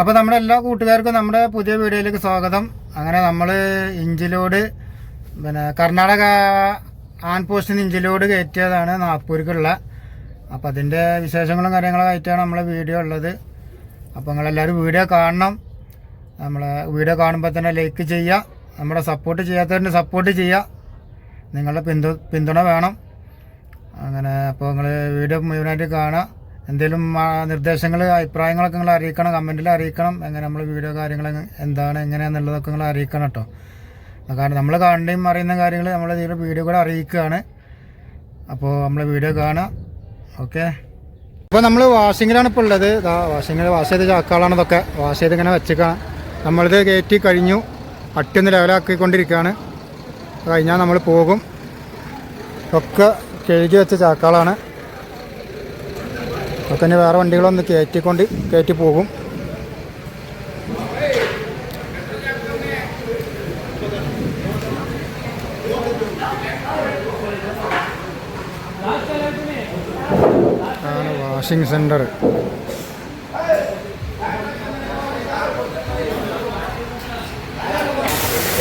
അപ്പോൾ നമ്മുടെ എല്ലാ കൂട്ടുകാർക്കും നമ്മുടെ പുതിയ വീഡിയോയിലേക്ക് സ്വാഗതം. അങ്ങനെ നമ്മൾ ഇഞ്ചിലോട് പിന്നെ കർണാടക ആൻ പോസ്റ്റിന് ഇഞ്ചിലോട് കയറ്റിയതാണ് നാഗ്പൂർക്കുള്ള. അപ്പോൾ അതിന്റെ വിശേഷങ്ങളും കാര്യങ്ങളും ആയിട്ടാണ് നമ്മളെ വീഡിയോ ഉള്ളത്. അപ്പോൾ നിങ്ങളെല്ലാവരും വീഡിയോ കാണണം. നമ്മളെ വീഡിയോ കാണുമ്പോൾ തന്നെ ലൈക്ക് ചെയ്യുക നമ്മുടെ സപ്പോർട്ട് ചെയ്യാത്തവരിന് സപ്പോർട്ട് ചെയ്യുക നിങ്ങളുടെ പിന്തു പിന്തുണ വേണം. അങ്ങനെ അപ്പോൾ നിങ്ങൾ വീഡിയോ മുഴുവനായിട്ട് കാണുക. എന്തെങ്കിലും നിർദ്ദേശങ്ങൾ അഭിപ്രായങ്ങളൊക്കെ നിങ്ങൾ അറിയിക്കണം കമന്റിൽ അറിയിക്കണം എങ്ങനെ നമ്മൾ വീഡിയോ കാര്യങ്ങൾ എന്താണ് എങ്ങനെയാണെന്നുള്ളതൊക്കെ നിങ്ങൾ അറിയിക്കണം കേട്ടോ. കാരണം നമ്മൾ കാണുകയും അറിയുന്ന കാര്യങ്ങൾ നമ്മൾ ഇതിന്റെ വീഡിയോ കൂടെ അറിയിക്കുകയാണ്. അപ്പോൾ നമ്മൾ വീഡിയോ കാണാം ഓക്കെ? അപ്പോൾ നമ്മൾ വാഷിങ്ങിലാണ് ഇപ്പോൾ ഉള്ളത്. ഇതാ വാഷിങ്ങിൽ വാഷ് ചെയ്ത ചാക്കുകളാണ് ഇതൊക്കെ. വാഷ് ചെയ്ത് ഇങ്ങനെ വെച്ചേക്കാം നമ്മളിത് കയറ്റി കഴിഞ്ഞു. അട്ടിയൊന്ന് ലെവലാക്കിക്കൊണ്ടിരിക്കുകയാണ്. കഴിഞ്ഞാൽ നമ്മൾ പോകും. ഒക്കെ കഴുകി വെച്ച ചാക്കുകളാണ് ഒക്കെ ഇനി വേറെ വണ്ടികളൊന്ന് കയറ്റിക്കൊണ്ട് കയറ്റി പോകും. വാഷിംഗ് സെന്റർ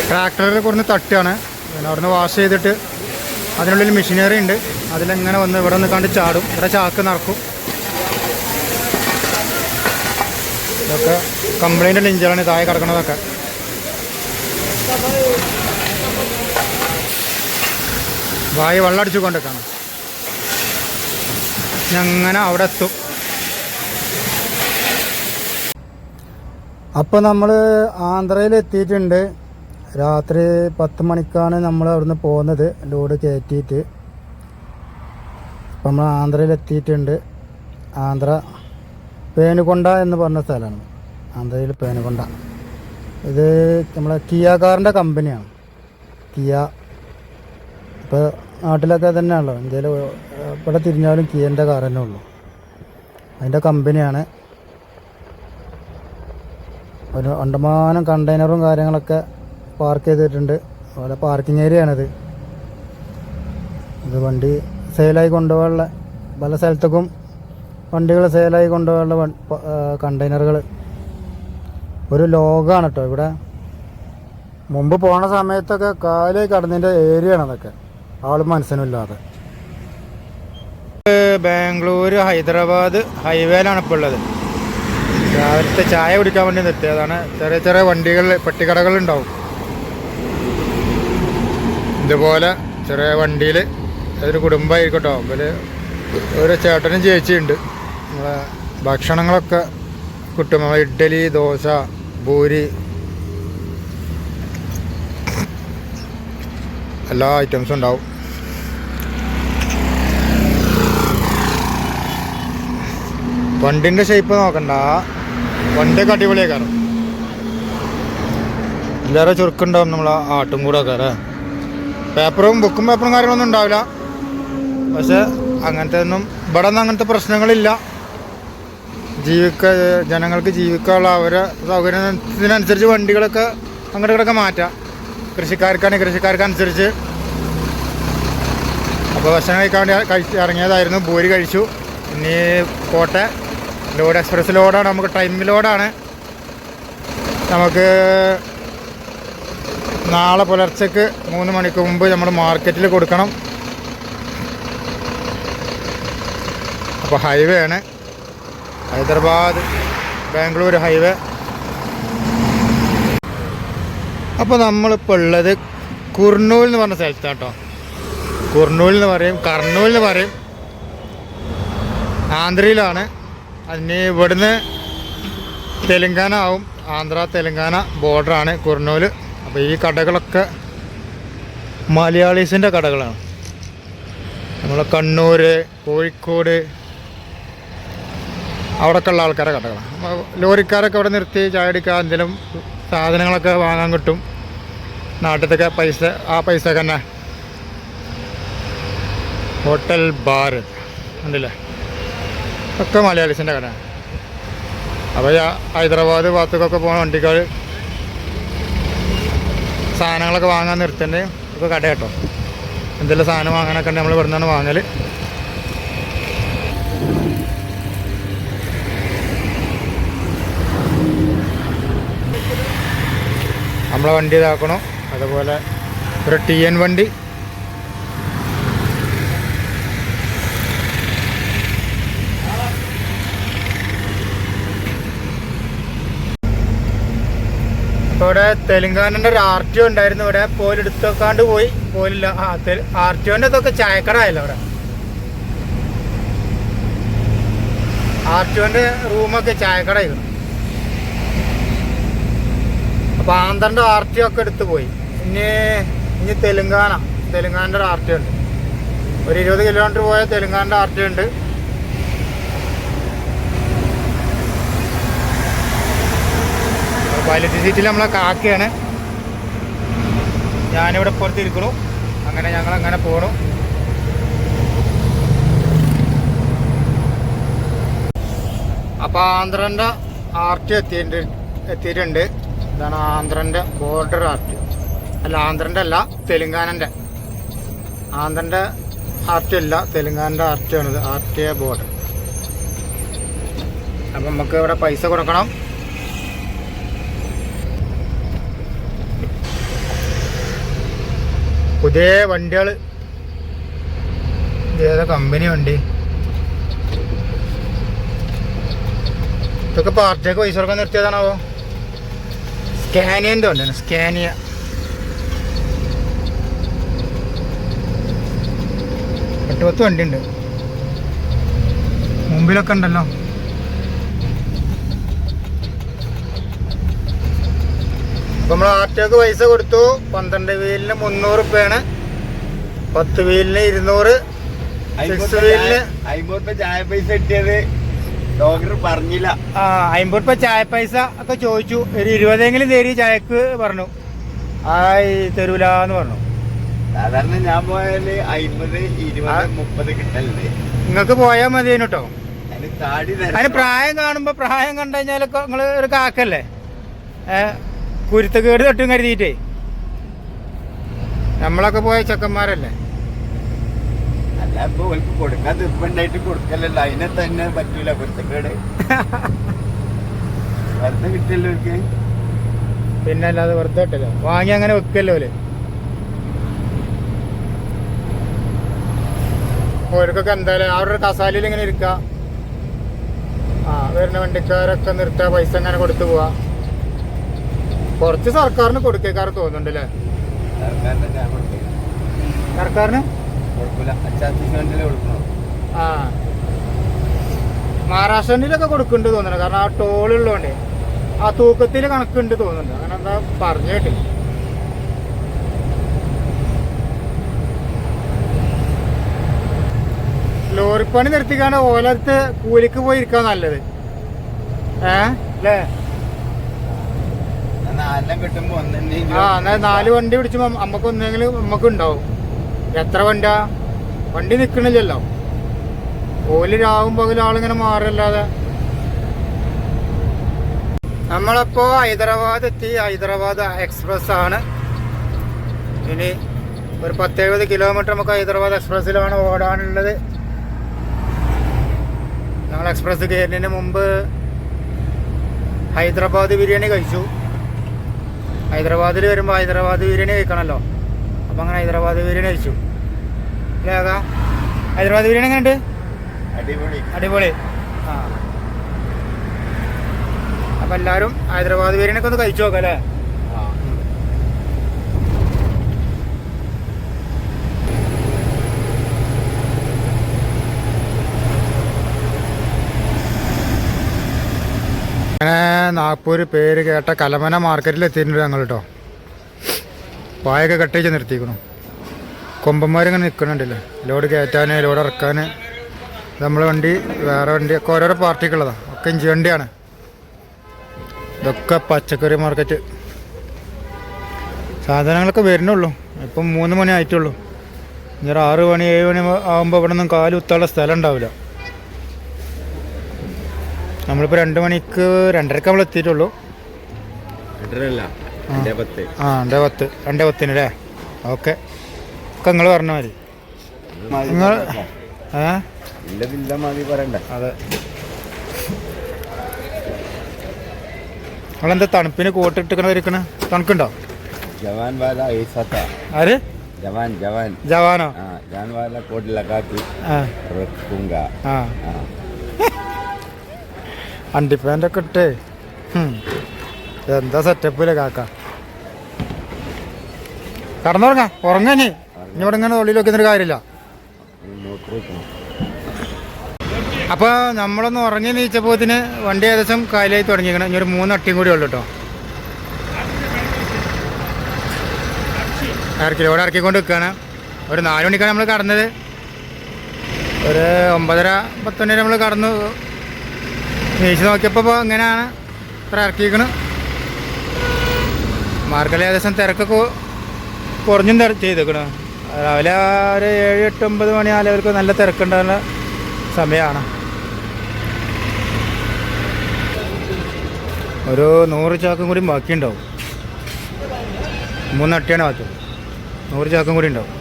ട്രാക്ടറിൽ കൊടുന്ന് തട്ടുകയാണ്. പിന്നെ അവിടുന്ന് വാഷ് ചെയ്തിട്ട് അതിനുള്ളിൽ മെഷീനറി ഉണ്ട്. അതിലെങ്ങനെ വന്ന് ഇവിടെ നിന്ന് കണ്ട് ചാടും. ഇവിടെ ചാക്ക് നടക്കും. ഇതൊക്കെ കംപ്ലൈന്റ് ഇഞ്ചിലാണ് താഴെ കിടക്കണതൊക്കെ. വായി വെള്ളം അടിച്ചു കൊണ്ടിരിക്കണം. അങ്ങനെ അവിടെ എത്തും. അപ്പോൾ നമ്മൾ ആന്ധ്രയിൽ എത്തിയിട്ടുണ്ട്. രാത്രി പത്ത് മണിക്കാണ് നമ്മൾ അവിടുന്ന് പോകുന്നത്. ലോഡ് കയറ്റിയിട്ട്. അപ്പം നമ്മൾ ആന്ധ്രയിൽ എത്തിയിട്ടുണ്ട്. ആന്ധ്ര പേനുകൊണ്ട എന്ന് പറഞ്ഞ സ്ഥലമാണ്. ആന്ധ്രയിൽ പേനുകൊണ്ട. ഇത് നമ്മളെ കിയ കാറിന്റെ കമ്പനിയാണ്. കിയ. ഇപ്പോൾ നാട്ടിലൊക്കെ തന്നെയാണല്ലോ. ഇന്ത്യയിൽ ഇവിടെ തിരിഞ്ഞാലും കിയന്റെ കാർ തന്നെ ഉള്ളൂ. അതിന്റെ കമ്പനിയാണ്. ഒരു അണ്ടമാനം കണ്ടെയ്നറും കാര്യങ്ങളൊക്കെ പാർക്ക് ചെയ്തിട്ടുണ്ട്. അതുപോലെ പാർക്കിംഗ് ഏരിയ ആണിത് ഇത് വണ്ടി സെയിലായി കൊണ്ടുപോകാനുള്ള പല സ്ഥലത്തേക്കും വണ്ടികൾ സെയിലായി കൊണ്ടുപോകാനുള്ള കണ്ടെയ്നറുകൾ ഒരു ലോകമാണ് കേട്ടോ ഇവിടെ. മുമ്പ് പോണ സമയത്തൊക്കെ കാലേ കടന്നിന്റെ ഏരിയ ആണ് അതൊക്കെ ആളും മനസ്സിനില്ലാതെ ബാംഗ്ലൂർ ഹൈദരാബാദ് ഹൈവേയിലാണ് ഇപ്പോൾ ഉള്ളത്. രാവിലത്തെ ചായ കുടിക്കാൻ വേണ്ടി നിർത്തിയതാണ്. ചെറിയ ചെറിയ വണ്ടികൾ പെട്ടിക്കടകൾ ഉണ്ടാവും. ഇതുപോലെ ചെറിയ വണ്ടിയിൽ അതൊരു കുടുംബമായിരിക്കട്ടോ അതിൽ ഒരു ചേട്ടനും ചേച്ചിയുണ്ട്. നമ്മളെ ഭക്ഷണങ്ങളൊക്കെ കിട്ടും. നമ്മൾ ഇഡ്ഡലി ദോശ പൂരി. എല്ലാ ഐറ്റംസും ഉണ്ടാവും. വണ്ടിന്റെ ഷേപ്പ് നോക്കണ്ട. വണ്ടിയൊക്കെ അടിപൊളിയാക്കാറ് എല്ലാവരും ചുരുക്കുണ്ടാവും നമ്മൾ ആട്ടും കൂടെ ആക്കാറ് പേപ്പറും ബുക്കും പേപ്പറും കാര്യങ്ങളൊന്നും ഉണ്ടാവില്ല. പക്ഷെ അങ്ങനത്തെ ഒന്നും ഇവിടെ ഒന്നും അങ്ങനത്തെ പ്രശ്നങ്ങളില്ല. ജീവിക്ക ജനങ്ങൾക്ക് ജീവിക്കാനുള്ള അവരെ സൗകര്യത്തിനനുസരിച്ച് വണ്ടികളൊക്കെ അങ്ങോട്ട് ഇങ്ങോട്ടൊക്കെ മാറ്റാം. കൃഷിക്കാർക്കാണ് കൃഷിക്കാർക്കനുസരിച്ച്. അപ്പോൾ ഭക്ഷണം കഴിക്കാൻ വേണ്ടി കഴിച്ച് ഇറങ്ങിയതായിരുന്നു. ബോരി കഴിച്ചു. ഇനി പോട്ടെ. ലോഡ് എക്സ്പ്രസ് ലോഡാണ്. നമുക്ക് ടൈം ലോഡാണ്. നമുക്ക് നാളെ പുലർച്ചയ്ക്ക് മൂന്ന് മണിക്ക് മുമ്പ് നമ്മൾ മാർക്കറ്റിൽ കൊടുക്കണം. അപ്പോൾ ഹൈവേ ആണ് ഹൈദരാബാദ് ബാംഗ്ലൂർ ഹൈവേ. അപ്പോൾ നമ്മളിപ്പോൾ ഉള്ളത് കുർണൂൽ എന്ന് പറഞ്ഞ സ്ഥലത്താണ് കേട്ടോ കുർണൂൽ എന്ന് പറയും കർണൂൽ എന്ന് പറയും. ആന്ധ്രയിലാണ്. അതിന് ഇവിടുന്ന് തെലുങ്കാന ആവും. ആന്ധ്ര തെലുങ്കാന ബോർഡറാണ് കുർണൂൽ. അപ്പോൾ ഈ കടകളൊക്കെ മലയാളീസിന്റെ കടകളാണ്. നമ്മളെ കണ്ണൂർ കോഴിക്കോട് അവിടെയൊക്കെ ഉള്ള ആൾക്കാരെ കടകളാണ് ലോറിക്കാരൊക്കെ അവിടെ നിർത്തി ചായ അടിക്കുക എന്തെങ്കിലും സാധനങ്ങളൊക്കെ വാങ്ങാൻ കിട്ടും. നാട്ടിലത്തെ പൈസ ആ പൈസ തന്നെ. Hotel bar. ഉണ്ടല്ലേ ഒക്കെ മലയാളീസിന്റെ കട. അപ്പോൾ ഹൈദരാബാദ് ഭാഗത്തേക്കൊക്കെ പോകുന്ന വണ്ടിക്കാർ സാധനങ്ങളൊക്കെ വാങ്ങാൻ നിർത്തേണ്ടത് ഒക്കെ കട കേട്ടോ എന്തെല്ലാം സാധനം വാങ്ങാനൊക്കെ നമ്മൾ ഇവിടെ നിന്നാണ് വാങ്ങൽ നമ്മളെ വണ്ടി ഇതാക്കണം. അതുപോലെ ഒരു ടി എൻ വണ്ടി. അപ്പോൾ ഇവിടെ തെലുങ്കാനന്റെ ഒരു ആർ ടി ഒ ഉണ്ടായിരുന്നു. ഇവിടെ പോലും എടുത്തേക്കാണ്ട് പോയി. പോലില്ല. ആ ആർ ടി ഒന്റെ ഇതൊക്കെ ചായക്കട ആയല്ലോ ഇവിടെ ആർ ടി ഒന്റെ റൂമൊക്കെ ചായക്കട ആയിരുന്നു ആന്ധ്രന്റെ ആർ ടി ഒക്കെ എടുത്തു പോയി. പിന്നെ ഇനി തെലുങ്കാന തെലുങ്കാനന്റെ ഒരു ആർ ടി ഉണ്ട്. ഒരു ഇരുപത് കിലോമീറ്റർ പോയ തെലുങ്കാനന്റെ ആർ ടി ഉണ്ട് പൈലറ്റ് സീറ്റിൽ നമ്മളെ കാക്കയാണ്. ഞാനിവിടെ പുറത്തിരിക്കണു അങ്ങനെ ഞങ്ങൾ അങ്ങനെ പോകണു അപ്പോൾ ആന്ധ്രന്റെ ആർ ടി എത്തിയിട്ടുണ്ട് എത്തിയിട്ടുണ്ട്. ഇതാണ് ആന്ധ്രന്റെ ബോർഡർ ആർട്ട് അല്ല ആന്ധ്രന്റെ അല്ല തെലുങ്കാനന്റെ ആന്ധ്രന്റെ ആർട്ട് അല്ല തെലുങ്കാനന്റെ ആർ ആണ് ആണിത്. ആർ ടി എ ബോർഡർ അപ്പം നമുക്ക് ഇവിടെ പൈസ കൊടുക്കണം. പുതിയ വണ്ടികൾ ഏതാ കമ്പനി വണ്ടി. ഇതൊക്കെ പാർട്ടിയൊക്കെ പൈസ കൊടുക്കാൻ നിർത്തിയതാണാവോ സ്കാനിയന്റെ ഉണ്ട് സ്കാനിയ എട്ട് പത്ത് വണ്ടി ഉണ്ട് മുമ്പിലൊക്കെ ഉണ്ടല്ലോ. അപ്പൊ നമ്മൾ ആർട്ടിയോക്ക് പൈസ കൊടുത്തു. പന്ത്രണ്ട് വീലിന് മുന്നൂറ് ഉപ്പയാണ് പത്ത് വീലിന് ഇരുന്നൂറ്. സിക്സ് വീലിന് അമ്പത് ചായ പൈസ കിട്ടിയത്. ഡോക്ടർ പറഞ്ഞില്ല. ആ അമ്പത് രൂപ ചായ പൈസ ഒക്കെ ചോദിച്ചു. ഒരു ഇരുപതെങ്കിലും തരി ചായക്ക് പറഞ്ഞു. ആയി തരൂലെന്ന് പറഞ്ഞു. സാധാരണ ഞാൻ പോയാൽ അമ്പത് ഇരുപത് മുപ്പത് കിട്ടലുണ്ട്. നിങ്ങൾക്ക് പോയാൽ മതി കേട്ടോ അതിന് പ്രായം കാണുമ്പോ പ്രായം കണ്ടു കഴിഞ്ഞാലൊക്കെ നിങ്ങൾ ഒരു കാക്കല്ലേ? കുരുത്തക്കേട് തട്ടും കരുതിയിട്ടേ. നമ്മളൊക്കെ പോയ ചെക്കന്മാരല്ലേ? അല്ല ഇപ്പൊ ഓൾക്ക് കൊടുക്കാൻ തീർപ്പുണ്ടായിട്ട് കൊടുക്കലല്ലോ. അതിനെ തന്നെ പറ്റൂല. കുരുത്തക്കേട് വെറുതെ കിട്ടിയല്ലോ ഓൾക്ക് പിന്നെ അല്ലാതെ വെറുതെ ഇട്ടല്ലോ വാങ്ങി അങ്ങനെ വെക്കല്ലോ ഓൽ. ഓർക്കൊക്കെ എന്തായാലും അവരുടെ കസാലയിൽ ഇങ്ങനെ ഇരിക്ക. ആ വരുന്ന വണ്ടിക്കാരൊക്കെ നിർത്തുക പൈസ അങ്ങനെ കൊടുത്തു പോവാ. കുറച്ച് സർക്കാരിന് കൊടുക്കേക്കാർ തോന്നുന്നുണ്ട് അല്ലേ സർക്കാരിന്റെ ഞാൻ കൊടുക്കില്ല സർക്കാരിന്? കൊടുക്കൂല. കൊടുക്കണം? ആ. മഹാരാഷ്ട്രയിലൊക്കെ കൊടുക്കുന്നുണ്ട് തോന്നുന്നു. കാരണം ആ ടോളുള്ളതുകൊണ്ട്. ആ തൂക്കത്തിൽ കണക്കുണ്ട് തോന്നുന്നുണ്ട് അങ്ങനെ എന്താ പറഞ്ഞു കേട്ടില്ല. ലോറിപ്പണി നിർത്തിക്കാണ്ട് ഓലത്ത് കൂലിക്ക് പോയി ഇരിക്കാൻ നല്ലത്. ഏ? അല്ലേ? ആ എന്നാ നാല് വണ്ടി പിടിച്ചുമ്പോ അമ്മയ്ക്ക് ഒന്നെങ്കിലും അമ്മയ്ക്ക് ഉണ്ടാവും. എത്ര വണ്ട? വണ്ടി നിക്കണില്ലല്ലോ. ഓൽ രാവും പകലും മാറല്ലാതെ. നമ്മളപ്പോ ഹൈദരാബാദ് എത്തി. ഹൈദരാബാദ് എക്സ്പ്രസ് ആണ്. ഇനി ഒരു പത്തെഴുപത് കിലോമീറ്റർ നമുക്ക് ഹൈദരാബാദ് എക്സ്പ്രസ്സിലാണ് ഓടാനുള്ളത്. ഞങ്ങൾ എക്സ്പ്രസ് കയറുന്നതിന് മുമ്പ് ഹൈദരാബാദ് ബിരിയാണി കഴിച്ചു. ഹൈദരാബാദിൽ വരുമ്പോൾ ഹൈദരാബാദ് ബിരിയാണി കഴിക്കണമല്ലോ അപ്പം അങ്ങനെ ഹൈദരാബാദ് ബിരിയാണി കഴിച്ചു. ഹൈദരാബാദ് ബിരിയാണി എങ്ങനെയുണ്ട്? അടിപൊളി. അടിപൊളി. ആ. അപ്പം എല്ലാവരും ഹൈദരാബാദ് ബിരിയാണി ഒക്കെ ഒന്ന് കഴിച്ചു നോക്കാം അല്ലേ? ആ. അങ്ങനെ നാഗ്പൂർ പേര് കേട്ട കലമന മാർക്കറ്റിൽ എത്തിയിട്ടുണ്ട് ഞങ്ങൾ കേട്ടോ. പായൊക്കെ കട്ടേച്ച് നിർത്തിക്കണം കൊമ്പന്മാരിങ്ങനെ നിൽക്കുന്നുണ്ടല്ലോ ലോഡ് കയറ്റാൻ ലോഡ് ഇറക്കാൻ നമ്മളെ വണ്ടി വേറെ വണ്ടി ഒക്കെ ഓരോരോ പാർട്ടിക്കുള്ളതാണ് ഒക്കെ ഇഞ്ചി വണ്ടിയാണ്. ഇതൊക്കെ പച്ചക്കറി മാർക്കറ്റ്. സാധനങ്ങളൊക്കെ വരുന്നുള്ളൂ. ഇപ്പം മൂന്ന് മണി ആയിട്ടുള്ളൂ. ഇനി ഒരു ആറ് മണി ഏഴ് മണി ആകുമ്പോൾ ഇവിടെ നിന്നും കാൽ കുത്താനുള്ള സ്ഥലം ഉണ്ടാവില്ല. നമ്മളിപ്പോൾ രണ്ട് മണിക്ക് രണ്ടരക്ക് നമ്മൾ എത്തിയിട്ടുള്ളൂ. ആ. രണ്ടേ പത്ത്. രണ്ടേ പത്തിന് അല്ലേ ഓക്കെ. ഒക്കെ നിങ്ങൾ പറഞ്ഞ മതി നിങ്ങൾ നിങ്ങളെന്താ തണുപ്പിന് കോട്ടിട്ടിക്കണ തണുക്കുണ്ടോ? ജവാൻ ആര്? ജവാൻ ജവാൻ. ജവാനോ? ആ കോട്ട് ആ. അണ്ടിപ്പാന്റെ ഒക്കെ ഇട്ടേ. എന്താ സെറ്റപ്പില്ല കാക്ക? കടന്നുറങ്ങാ ഉറങ്ങനെ ഇങ്ങോട്ട് ഇങ്ങനെ തൊള്ളിയിൽ വെക്കുന്നൊരു കാര്യമില്ല. അപ്പോൾ നമ്മളൊന്ന് ഉറങ്ങി നീച്ചപ്പോത്തിന് വണ്ടി ഏകദേശം കാലായി തുടങ്ങിയിരിക്കണം. ഇനി ഒരു മൂന്ന് അട്ടിയും കൂടി ഉള്ളു കേട്ടോ ഇറക്കി ലോഡ് ഇറക്കിക്കൊണ്ട് നിൽക്കുകയാണ് ഒരു നാല് മണിക്കാണ് നമ്മൾ കടന്നത്. ഒരു ഒമ്പതര പത്തുമണി നമ്മൾ കടന്നു. നീച്ച് നോക്കിയപ്പോൾ ഇങ്ങനെയാണ് ഇത്ര ഇറക്കിയിരിക്കണം. മാർക്കറ്റിൽ ഏകദേശം തിരക്കൊക്കെ കുറഞ്ഞും ചെയ്തേക്കണോ. രാവിലെ ഒരു ഏഴ് എട്ട് ഒമ്പത് മണി ആലവർക്ക് നല്ല തിരക്കുണ്ടാകുന്ന സമയമാണ്. ഒരു നൂറ് ചാക്കും കൂടി ബാക്കിയുണ്ടാവും. മൂന്നട്ടിയാണ് ബാക്കി. നൂറ് ചാക്കും കൂടി ഉണ്ടാവും.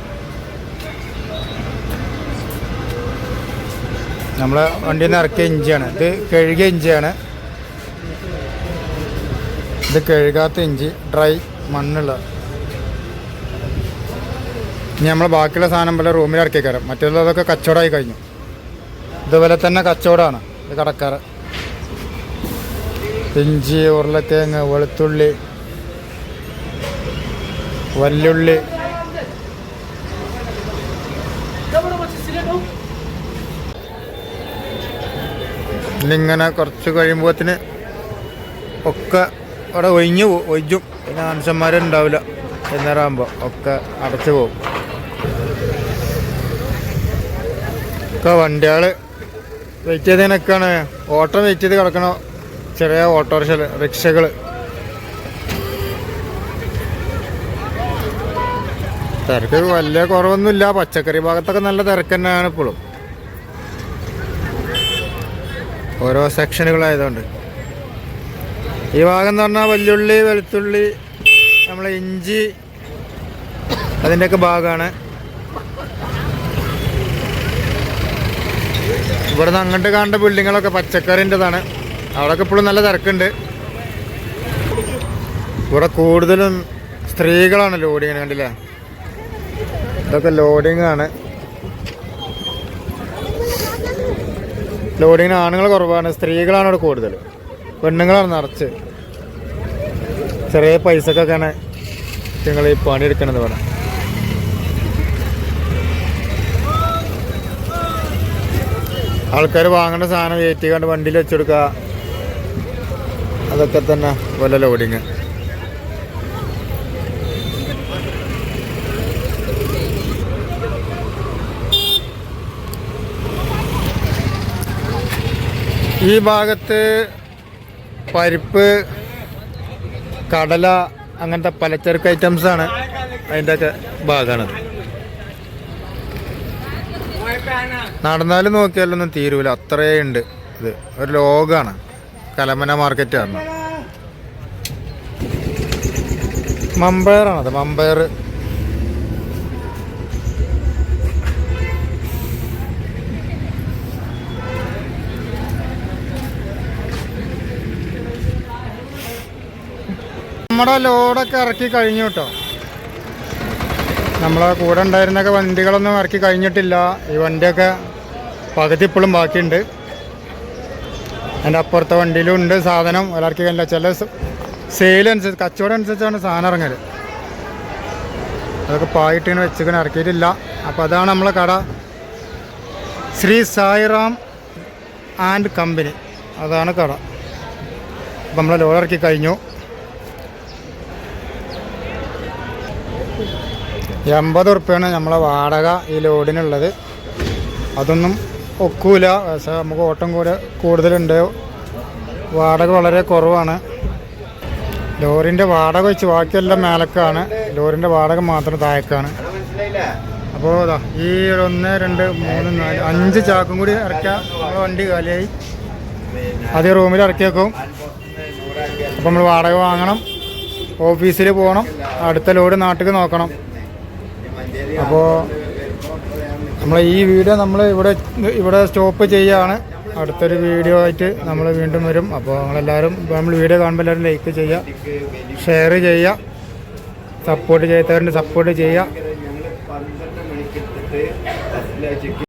നമ്മളെ വണ്ടിയിൽ നിന്ന് ഇറക്കിയ ഇഞ്ചിയാണ്. ഇത് കഴുകിയ ഇഞ്ചിയാണ്. ഇത് കഴുകാത്ത ഇഞ്ചി ഡ്രൈ മണ്ണുള്ള ഇനി നമ്മൾ ബാക്കിയുള്ള സാധനം പോലെ റൂമിൽ ഇറക്കിക്കാരം മറ്റുള്ളതൊക്കെ കച്ചവടമായി കഴിഞ്ഞു. ഇതുപോലെ തന്നെ കച്ചവടമാണ്. ഇത് കടക്കാറ് ഇഞ്ചി ഉരുളക്കിഴങ്ങ് വെളുത്തുള്ളി വല്ലുള്ളി ഇന്നിങ്ങനെ കുറച്ച് കഴിയുമ്പോത്തിന് ഒക്കെ അവിടെ ഒഴിഞ്ഞു പോകും ഒഴിഞ്ഞും. പിന്നെ മനുഷ്യന്മാരുണ്ടാവില്ല എന്നേരമാകുമ്പോൾ ഒക്കെ അടച്ചു പോകും. ഒക്കെ വണ്ടികൾ വെയിറ്റ് ചെയ്ത് നിൽക്കുകയാണ് ഓട്ടോ വെയിറ്റ് ചെയ്ത് കിടക്കണ. ചെറിയ ഓട്ടോറിക്ഷ റിക്ഷകൾ തിരക്ക് വലിയ കുറവൊന്നുമില്ല. പച്ചക്കറി ഭാഗത്തൊക്കെ നല്ല തിരക്ക് തന്നെയാണ് ഇപ്പോഴും. ഓരോ സെക്ഷനുകളായതുകൊണ്ട് ഈ ഭാഗം എന്ന് പറഞ്ഞാൽ വല്യുള്ളി വെളുത്തുള്ളി നമ്മളെ ഇഞ്ചി അതിന്റെയൊക്കെ ഭാഗമാണ് ഇവിടുന്ന് അങ്ങോട്ട് കാണേണ്ട ബിൽഡിങ്ങുകളൊക്കെ പച്ചക്കറിന്റെതാണ്. അവിടെയൊക്കെ ഇപ്പോഴും നല്ല തിരക്കുണ്ട്. ഇവിടെ കൂടുതലും സ്ത്രീകളാണ് ലോഡിങ് കണ്ടില്ലേ? ഇതൊക്കെ ലോഡിങ് ആണ്. ലോഡിങ്ങിന് ആണുങ്ങൾ കുറവാണ് സ്ത്രീകളാണ് ഇവിടെ കൂടുതൽ. പെണ്ണുങ്ങളാണ് നിറച്ച്. ചെറിയ പൈസക്കൊക്കെയാണ് നിങ്ങൾ ഈ പണിയെടുക്കണത് ഇവിടെ. ആൾക്കാർ വാങ്ങുന്ന സാധനം കയറ്റി കണ്ട് വണ്ടിയിൽ വെച്ചെടുക്കുക അതൊക്കെ തന്നെ പോലെ ലോഡിങ് ഈ ഭാഗത്ത് പരിപ്പ് കടല അങ്ങനത്തെ പലചരക്ക് ഐറ്റംസാണ് അതിന്റെയൊക്കെ ഭാഗമാണത് നടന്നാലും നോക്കിയാലൊന്നും തീരൂല. അത്രേ ഉണ്ട്. ഇത് ഒരു ലോകമാണ് കലമന മാർക്കറ്റ് ആണ് മമ്പയറാണത് മമ്പയർ നമ്മുടെ ലോഡൊക്കെ ഇറക്കി കഴിഞ്ഞു കേട്ടോ. നമ്മളെ കൂടെ ഉണ്ടായിരുന്നൊക്കെ വണ്ടികളൊന്നും ഇറക്കി കഴിഞ്ഞിട്ടില്ല. ഈ വണ്ടിയൊക്കെ പകുതി ഇപ്പോഴും ബാക്കിയുണ്ട്. അതിന്റെ അപ്പുറത്തെ വണ്ടിയിലും ഉണ്ട് സാധനം. ഒരാൾക്ക് കല്ല ചില സെയിൽ അനുസരിച്ച് കച്ചവടം അനുസരിച്ചാണ് സാധനം ഇറങ്ങൽ അതൊക്കെ പായിട്ടിങ്ങനെ വെച്ചിങ്ങനെ ഇറക്കിയിട്ടില്ല. അപ്പോൾ അതാണ് നമ്മളെ കട. Shri Sairam and company. അതാണ് കട. അപ്പം നമ്മളെ ലോഡ് ഇറക്കി കഴിഞ്ഞു. എൺപത് ഉറുപ്പ്യാണ് നമ്മളെ വാടക ഈ ലോഡിനുള്ളത്. അതൊന്നും ഒക്കൂല. നമുക്ക് ഓട്ടം കൂടെ കൂടുതലുണ്ട്. വാടക വളരെ കുറവാണ്. ലോറിന്റെ വാടക വെച്ച് ബാക്കിയെല്ലാം മേലക്കാണ്. ലോറിന്റെ വാടക മാത്രം താഴേക്കാണ്. അപ്പോൾ ഈ ഒന്ന് രണ്ട് മൂന്ന് നാല് അഞ്ച് ചാക്കും കൂടി ഇറക്കാം വണ്ടി കാലിയായി. അത് റൂമിൽ ഇറക്കിയേക്കും അപ്പം നമ്മൾ വാടക വാങ്ങണം. ഓഫീസിൽ പോകണം. അടുത്ത ലോഡ് നാട്ടിൽ നോക്കണം. അപ്പോൾ നമ്മൾ ഈ വീഡിയോ നമ്മൾ ഇവിടെ ഇവിടെ സ്റ്റോപ്പ് ചെയ്യുകയാണ് അടുത്തൊരു വീഡിയോ ആയിട്ട് നമ്മൾ വീണ്ടും വരും. അപ്പോൾ നിങ്ങളെല്ലാവരും നമ്മൾ വീഡിയോ കാണുമ്പോൾ എല്ലാവരും ലൈക്ക് ചെയ്യുക ഷെയർ ചെയ്യുക സപ്പോർട്ട് ചെയ്യാത്തവരുണ്ട് സപ്പോർട്ട് ചെയ്യുക